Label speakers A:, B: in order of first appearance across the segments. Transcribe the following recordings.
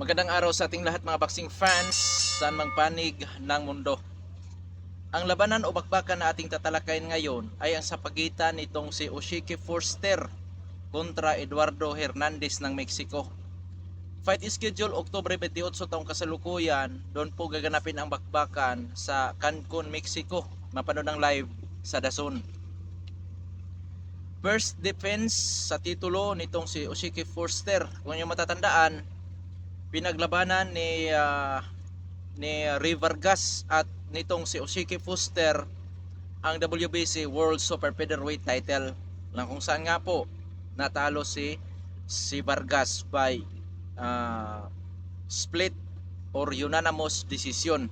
A: Magandang araw sa ating lahat mga boxing fans saan mang panig ng mundo. Ang labanan o bakbakan na ating tatalakayin ngayon ay ang sa pagitan nitong si Oshiki Forster kontra Eduardo Hernandez ng Mexico. Fight schedule Oktubre 28 taong kasalukuyan, doon po gaganapin ang bakbakan sa Cancun, Mexico. Mapanood ang live sa Dazon. First defense sa titulo nitong si Oshiki Forster. Kung niyo matatandaan, pinaglabanan ni ah, ni Ray Vargas at nitong si Oshiki Foster ang WBC World Super Featherweight title na kung saan nga po natalo si si Vargas by ah, split or unanimous decision.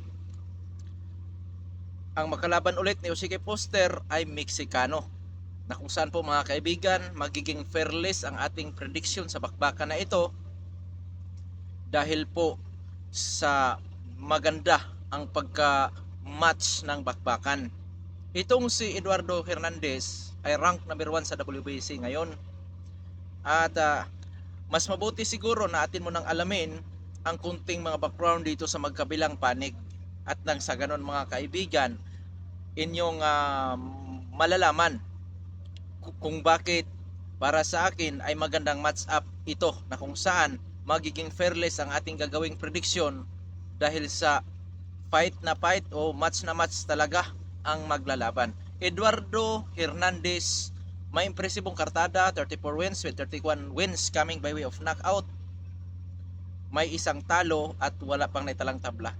A: Ang makalaban ulit ni Oshiki Foster ay Meksikano na kung saan po mga kaibigan magiging fairless ang ating prediction sa bakbakan na ito dahil po sa maganda ang pagka-match ng bakbakan. Itong si Eduardo Hernandez ay rank number 1 sa WBC ngayon. At ah, mas mabuti siguro na atin mo nang alamin ang kunting mga background dito sa magkabilang panig. At nang sa ganon mga kaibigan, inyong ah, malalaman ku- kung bakit para sa akin ay magandang match up ito na kung saan magiging fairless ang ating gagawing prediction dahil sa fight na fight o match na match talaga ang maglalaban. Eduardo Hernandez may impresibong kartada, 34 wins with 31 wins coming by way of knockout. May isang talo at wala pang naitalang tabla.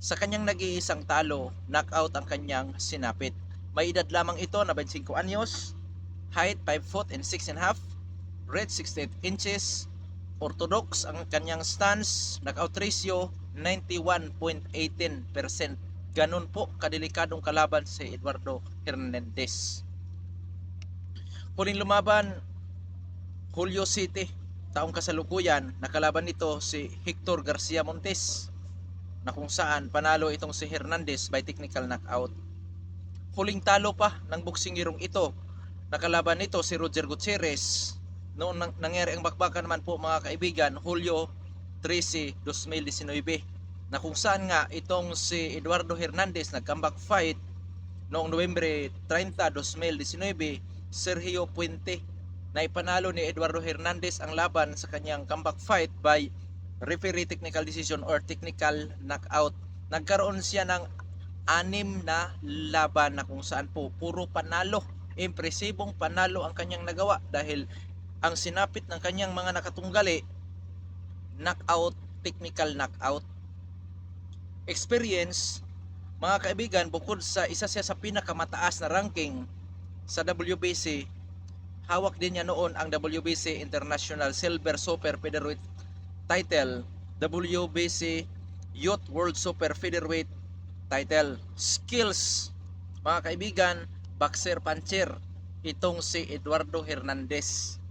A: Sa kanyang nag-iisang talo, knockout ang kanyang sinapit. May edad lamang ito na 25 anyos, height 5 foot and 6 and a half, reach 68 inches, orthodox ang kanyang stance, knockout ratio 91.18%. Ganun po kadelikadong kalaban si Eduardo Hernandez. Huling lumaban Julio City, taong kasalukuyan, nakalaban nito si Hector Garcia Montes na kung saan panalo itong si Hernandez by technical knockout. Huling talo pa ng boksingirong ito, nakalaban nito si Roger Gutierrez nang- nangyari ang bakbakan naman po mga kaibigan, Hulyo 13, 2019 na kung saan nga itong si Eduardo Hernandez nag-comeback fight noong Nobyembre 30, 2019 Sergio Puente na ipanalo ni Eduardo Hernandez ang laban sa kanyang comeback fight by referee technical decision or technical knockout. Nagkaroon siya ng anim na laban na kung saan po puro panalo. Impresibong panalo ang kanyang nagawa dahil ang sinapit ng kanyang mga nakatunggali knockout, technical knockout. Experience, mga kaibigan, bukod sa isa siya sa pinakamataas na ranking sa WBC, hawak din niya noon ang WBC International Silver Super Featherweight title, WBC Youth World Super Featherweight title. Skills, mga kaibigan, boxer puncher, itong si Eduardo Hernandez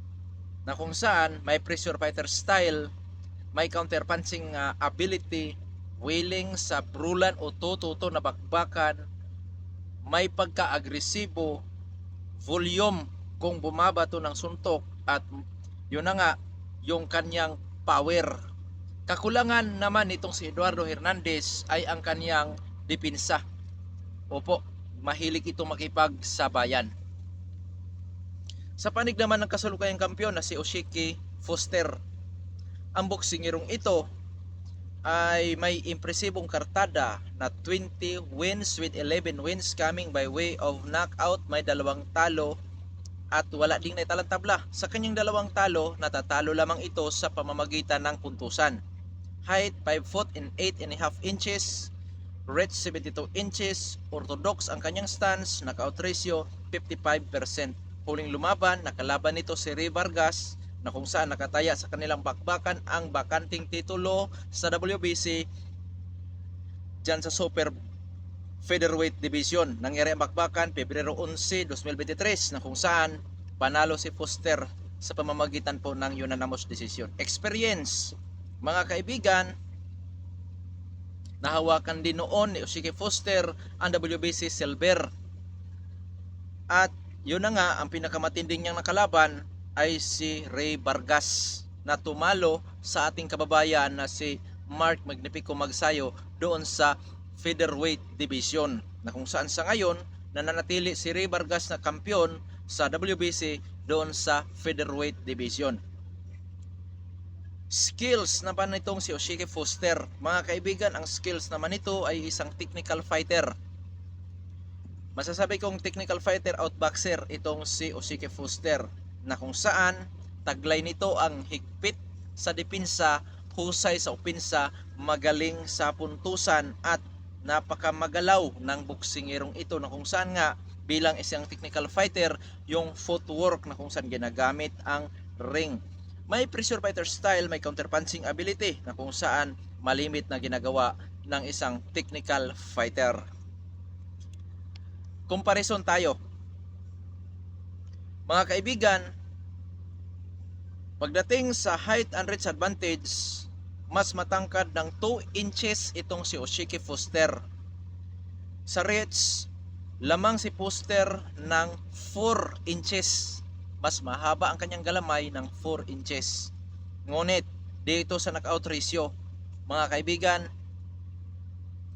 A: na kung saan may pressure fighter style, may counter punching uh, ability, willing sa brulan o tututo na bakbakan, may pagka-agresibo, volume kung bumabato ng suntok at yun na nga yung kanyang power. Kakulangan naman nitong si Eduardo Hernandez ay ang kanyang depensa. Opo, mahilig itong makipagsabayan. Sa panig naman ng kasalukuyang kampiyon na si Oshiki Foster, ang boksingirong ito ay may impresibong kartada na 20 wins with 11 wins coming by way of knockout, may dalawang talo at wala ding naitalang tabla. Sa kanyang dalawang talo, natatalo lamang ito sa pamamagitan ng puntusan. Height 5 foot and 8 and a half inches, reach 72 inches, orthodox ang kanyang stance, knockout ratio 55%. Huling lumaban, nakalaban nito si Ray Vargas na kung saan nakataya sa kanilang bakbakan ang bakanting titulo sa WBC dyan sa Super Featherweight Division. Nangyari ang bakbakan Pebrero 11, 2023 na kung saan panalo si Foster sa pamamagitan po ng unanimous decision. Experience, mga kaibigan, nahawakan din noon ni Oshiki Foster ang WBC Silver. At yun na nga, ang pinakamatinding niyang nakalaban ay si Ray Vargas na tumalo sa ating kababayan na si Mark Magnifico Magsayo doon sa featherweight division na kung saan sa ngayon nananatili si Ray Vargas na kampiyon sa WBC doon sa featherweight division. Skills naman nitong si Oshike Foster. Mga kaibigan, ang skills naman nito ay isang technical fighter. Masasabi kong technical fighter outboxer itong si Oshike Foster na kung saan taglay nito ang higpit sa depensa, husay sa opinsa, magaling sa puntusan at napakamagalaw ng boksingerong ito na kung saan nga bilang isang technical fighter yung footwork na kung saan ginagamit ang ring. May pressure fighter style, may counterpunching ability na kung saan malimit na ginagawa ng isang technical fighter. Comparison tayo. Mga kaibigan, pagdating sa height and reach advantage, mas matangkad ng 2 inches itong si Oshiki Foster. Sa reach, lamang si Foster ng 4 inches. Mas mahaba ang kanyang galamay ng 4 inches. Ngunit, dito sa knockout ratio, mga kaibigan,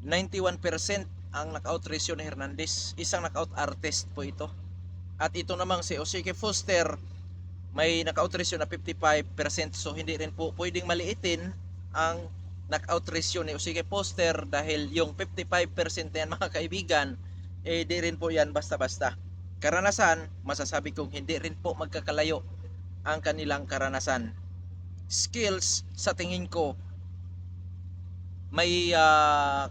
A: 91% ang knockout ratio ni Hernandez. Isang knockout artist po ito. At ito namang si Oshiki Foster, may knockout ratio na 55% so hindi rin po pwedeng maliitin ang knockout ratio ni Oshiki Foster dahil yung 55% na yan mga kaibigan eh di rin po yan basta-basta karanasan masasabi kong hindi rin po magkakalayo ang kanilang karanasan skills sa tingin ko may ah,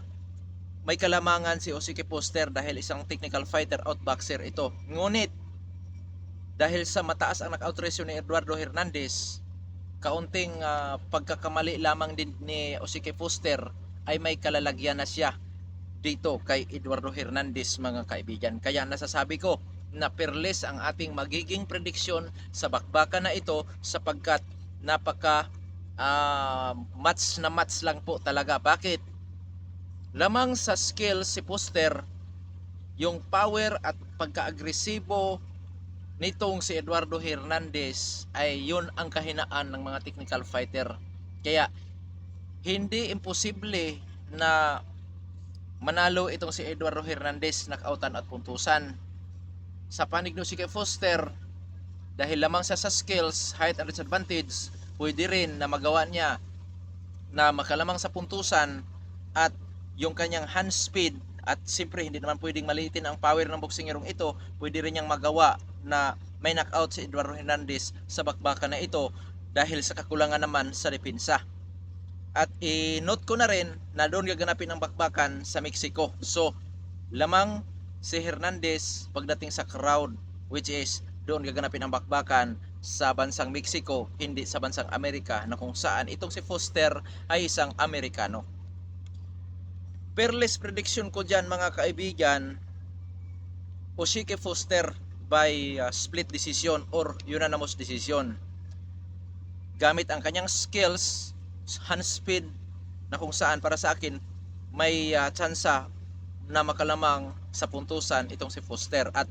A: may kalamangan si Oshiki Foster dahil isang technical fighter outboxer ito ngunit dahil sa mataas ang knockout ratio ni Eduardo Hernandez kaunting ah, pagkakamali lamang din ni Oshike Foster ay may kalalagyan na siya dito kay Eduardo Hernandez mga kaibigan. Kaya nasasabi ko na perles ang ating magiging prediksyon sa bakbakan na ito sapagkat napaka ah, match na match lang po talaga. Bakit? Lamang sa skill si Foster yung power at pagka-agresibo nitong si Eduardo Hernandez ay yun ang kahinaan ng mga technical fighter. Kaya hindi imposible na manalo itong si Eduardo Hernandez knockoutan at puntusan. Sa panig no si Kay Foster dahil lamang siya sa skills, height and disadvantage, pwede rin na magawa niya na makalamang sa puntusan at yung kanyang hand speed at siyempre hindi naman pwedeng maliitin ang power ng boksingerong ito, pwede rin niyang magawa na may knockout si Eduardo Hernandez sa bakbakan na ito dahil sa kakulangan naman sa depensa. At i-note ko na rin na doon gaganapin ang bakbakan sa Mexico. So, lamang si Hernandez pagdating sa crowd which is doon gaganapin ang bakbakan sa bansang Mexico, hindi sa bansang Amerika na kung saan itong si Foster ay isang Amerikano. Perles prediction ko dyan mga kaibigan, Oshike Foster by uh, split decision or unanimous decision. Gamit ang kanyang skills, hand speed, na kung saan para sa akin may uh, tsansa na makalamang sa puntusan itong si Foster at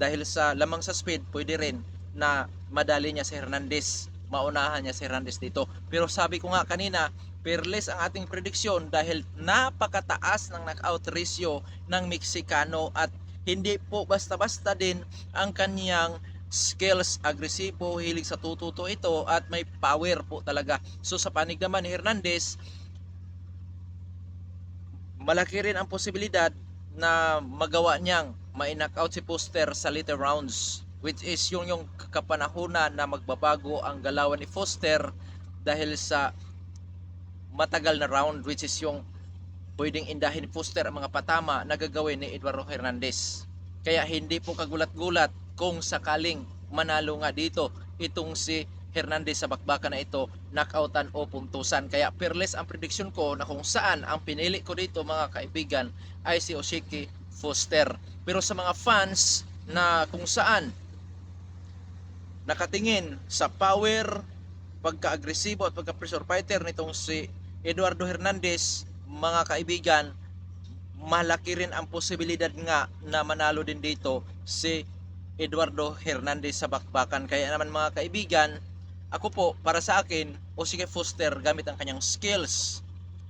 A: dahil sa lamang sa speed pwede rin na madali niya si Hernandez maunahan niya si Hernandez dito pero sabi ko nga kanina Perles ang ating prediksyon dahil napakataas ng knockout ratio ng Meksikano at hindi po basta-basta din ang kanyang skills, agresibo, hilig sa tututo ito at may power po talaga. So sa panig naman ni Hernandez, malaki rin ang posibilidad na magawa niyang ma-knockout si Foster sa later rounds which is yung yung kapanahunan na magbabago ang galawan ni Foster dahil sa matagal na round which is yung pwedeng indahin ni Foster ang mga patama na gagawin ni Eduardo Hernandez. Kaya hindi po kagulat-gulat kung sakaling manalo nga dito itong si Hernandez sa bakbakan na ito, knockoutan o puntusan. Kaya perles ang prediction ko na kung saan ang pinili ko dito mga kaibigan ay si Oshiki Foster. Pero sa mga fans na kung saan nakatingin sa power, pagka-agresibo at pagka-pressure fighter nitong si Eduardo Hernandez, mga kaibigan, malaki rin ang posibilidad nga na manalo din dito si Eduardo Hernandez sa bakbakan. Kaya naman mga kaibigan, Ako po, para sa akin, Osike Foster gamit ang kanyang skills.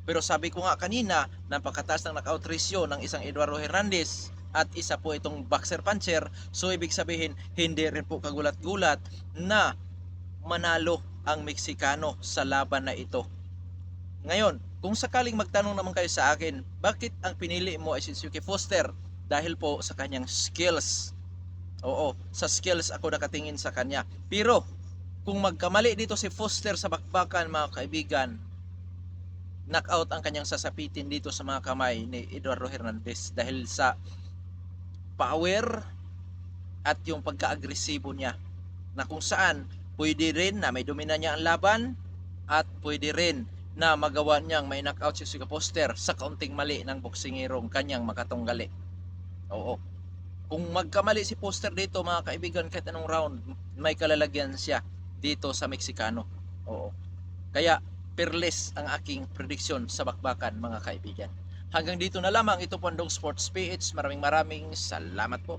A: Pero sabi ko nga kanina, napakataas ng knockout ratio ng isang Eduardo Hernandez at isa po itong boxer puncher. So ibig sabihin, hindi rin po kagulat-gulat na manalo ang Meksikano sa laban na ito. Ngayon, kung sakaling magtanong naman kayo sa akin, bakit ang pinili mo ay si Suzuki Foster? Dahil po sa kanyang skills. Oo, sa skills ako nakatingin sa kanya. Pero, kung magkamali dito si Foster sa bakbakan mga kaibigan, knockout ang kanyang sasapitin dito sa mga kamay ni Eduardo Hernandez dahil sa power at yung pagka-agresibo niya na kung saan pwede rin na may domina niya ang laban at pwede rin na magawa niyang may knockout si Suga Poster sa kaunting mali ng boksingerong kanyang makatunggali. Oo. Kung magkamali si Poster dito mga kaibigan kahit anong round, may kalalagyan siya dito sa Meksikano. Oo. Kaya peerless ang aking prediction sa bakbakan mga kaibigan. Hanggang dito na lamang ito po ang Dong Sports PH. Maraming maraming salamat po.